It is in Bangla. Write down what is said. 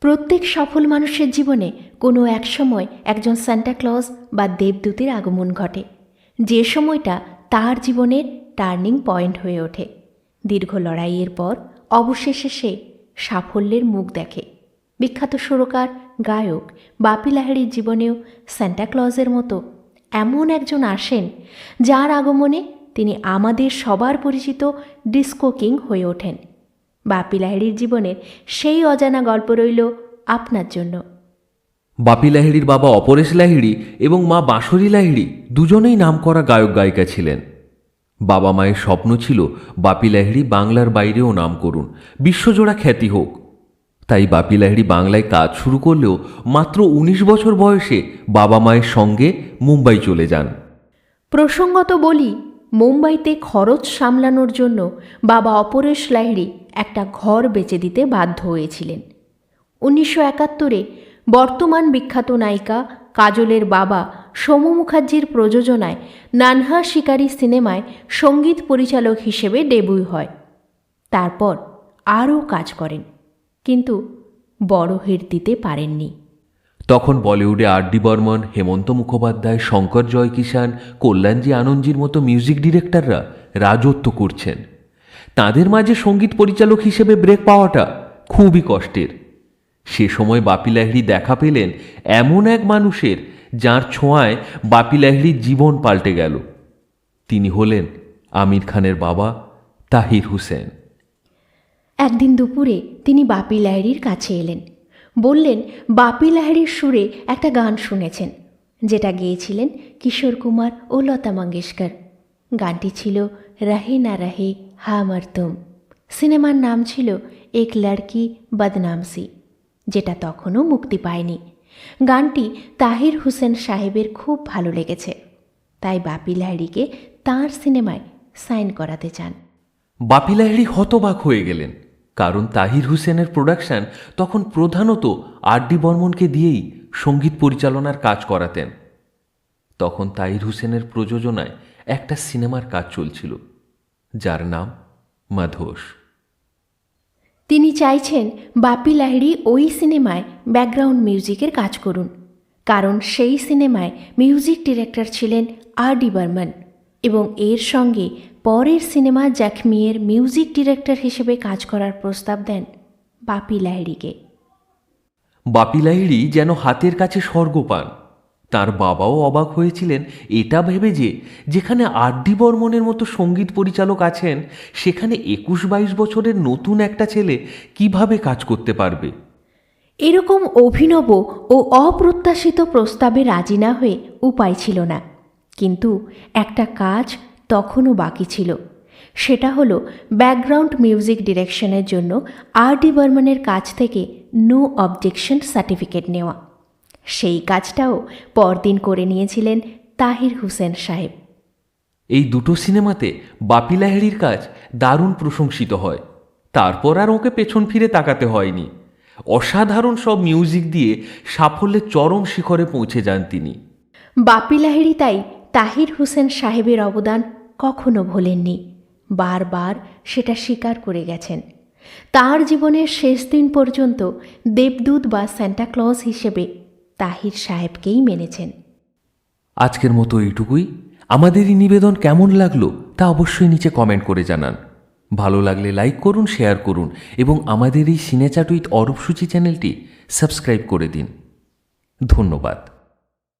প্রত্যেক সফল মানুষের জীবনে কোনো এক সময় একজন সান্টাক্লজ বা দেবদূতের আগমন ঘটে। যে সময়টা তার জীবনের টার্নিং পয়েন্ট হয়ে ওঠে। দীর্ঘ লড়াইয়ের পর অবশেষে সে সাফল্যের মুখ দেখে। বিখ্যাত সুরকার, গায়ক বাপি লাহিড়ির জীবনেও স্যান্টাক্লজের মতো এমন একজন আসেন যার আগমনে তিনি আমাদের সবার পরিচিত ডিস্কো কিং হয়ে ওঠেন। বাপি লাহিড়ির জীবনের সেই অজানা গল্প রইল আপনার জন্য। বাপি লাহিড়ির বাবা অপরেশ লাহিড়ি এবং মা বাঁশরী লাহিড়ি দুজনেই নামকরা গায়ক গায়িকা ছিলেন। বাবা মায়ের স্বপ্ন ছিল বাপি লাহিড়ি বাংলার বাইরেও নাম করুন বিশ্বজোড়া খ্যাতি হোক। তাই বাপি লাহিড়ি বাংলায় কাজ শুরু করলেও মাত্র ১৯ বছর বয়সে বাবা মায়ের সঙ্গে মুম্বাই চলে যান। প্রসঙ্গত বলি মুম্বাইতে খরচ সামলানোর জন্য বাবা অপরেশ লাহিড়ি একটা ঘর বেচে দিতে বাধ্য হয়েছিলেন। উনিশশো একাত্তরে বর্তমান বিখ্যাত নায়িকা কাজলের বাবা সোমু মুখার্জির প্রযোজনায় নানহা শিকারী সিনেমায় সংগীত পরিচালক হিসেবে ডেবুই হয়। তারপর আরও কাজ করেন, কিন্তু বড় হিট দিতে পারেননি। তখন বলিউডে আর ডি বর্মন, হেমন্ত মুখোপাধ্যায়, শঙ্কর জয়কিষান কল্যাণজি আনন্দজির মতো মিউজিক ডিরেক্টররা রাজত্ব করছেন। তাদের মাঝে সংগীত পরিচালক হিসেবে ব্রেক পাওয়াটা খুবই কষ্টের। সে সময় বাপি লাহিড়ি দেখা পেলেন এমন এক মানুষের যার ছোঁয়ায় বাপি লাহিড়ির জীবন পাল্টে গেল। তিনি হলেন আমির খানের বাবা তাহির হুসেন। একদিন দুপুরে তিনি বাপি লাহিড়ির কাছে এলেন। বললেন, বাপি লাহিড়ির সুরে একটা গান শুনেছেন, যেটা গেয়েছিলেন কিশোর কুমার ও লতা মঙ্গেশকর। গানটি ছিল, রাহে না রাহে হা মর তুম। সিনেমার নাম ছিল, এক লড়কি বদনামসি, যেটা তখনও মুক্তি পায়নি। গানটি তাহির হুসেন সাহেবের খুব ভালো লেগেছে, তাই বাপি লাহিড়িকে তাঁর সিনেমায় সাইন করাতে চান। বাপি লাহিড়ি হতবাক হয়ে গেলেন। কারণ তাহির হুসেনের প্রোডাকশন তখন প্রধানত আর ডি বর্মনকে দিয়েই সংগীত পরিচালনার কাজ করাতেন। তখন তাহির হুসেনের প্রযোজনায় একটা সিনেমার কাজ চলছিল, যার নাম মাধোষ তিনি চাইছেন বাপি লাহিড়ি ওই সিনেমায় ব্যাকগ্রাউন্ড মিউজিকের কাজ করুন, কারণ সেই সিনেমায় মিউজিক ডিরেক্টর ছিলেন আর ডি বর্মন এবং এর সঙ্গে পরের সিনেমা জ্যাকমিয়ের মিউজিক ডিরেক্টর হিসেবে কাজ করার প্রস্তাব দেন বাপি লাহিড়িকে। বাপি লাহিড়ি যেন হাতের কাছে স্বর্গ পান। তার বাবাও অবাক হয়েছিলেন এটা ভেবে যে যেখানে আর ডি বর্মনের মতো সংগীত পরিচালক আছেন সেখানে একুশ বাইশ বছরের নতুন একটা ছেলে কীভাবে কাজ করতে পারবে? এরকম অভিনব ও অপ্রত্যাশিত প্রস্তাবে রাজি না হয়ে উপায় ছিল না। কিন্তু একটা কাজ তখনও বাকি ছিল। সেটা হলো ব্যাকগ্রাউন্ড মিউজিক ডিরেকশনের জন্য আর ডি বর্মনের কাছ থেকে নো অবজেকশন সার্টিফিকেট নেওয়া। সেই কাজটাও পরদিন করে নিয়েছিলেন তাহির হুসেন সাহেব। এই দুটো সিনেমাতে বাপি লাহিড়ির কাজ দারুণ প্রশংসিত হয়। তারপর আর ওকে পেছন ফিরে তাকাতে হয়নি। অসাধারণ সব মিউজিক দিয়ে সাফল্যের চরম শিখরে পৌঁছে যান তিনি। বাপি লাহিড়ি তাই তাহির হোসেন সাহেবের অবদান কখনো ভোলেননি, বারবার সেটা স্বীকার করে গেছেন। তার জীবনের শেষ দিন পর্যন্ত দেবদূত বা স্যান্টাক্লজ হিসেবে তাহির সাহেবকেই মেনেছেন। আজকের মতো এইটুকুই। আমাদের এই নিবেদন কেমন লাগল তা অবশ্যই নিচে কমেন্ট করে জানান। ভালো লাগলে লাইক করুন শেয়ার করুন এবং আমাদের এই সিনেচাটুইট অরূপসূচি চ্যানেলটি সাবস্ক্রাইব করে দিন। ধন্যবাদ।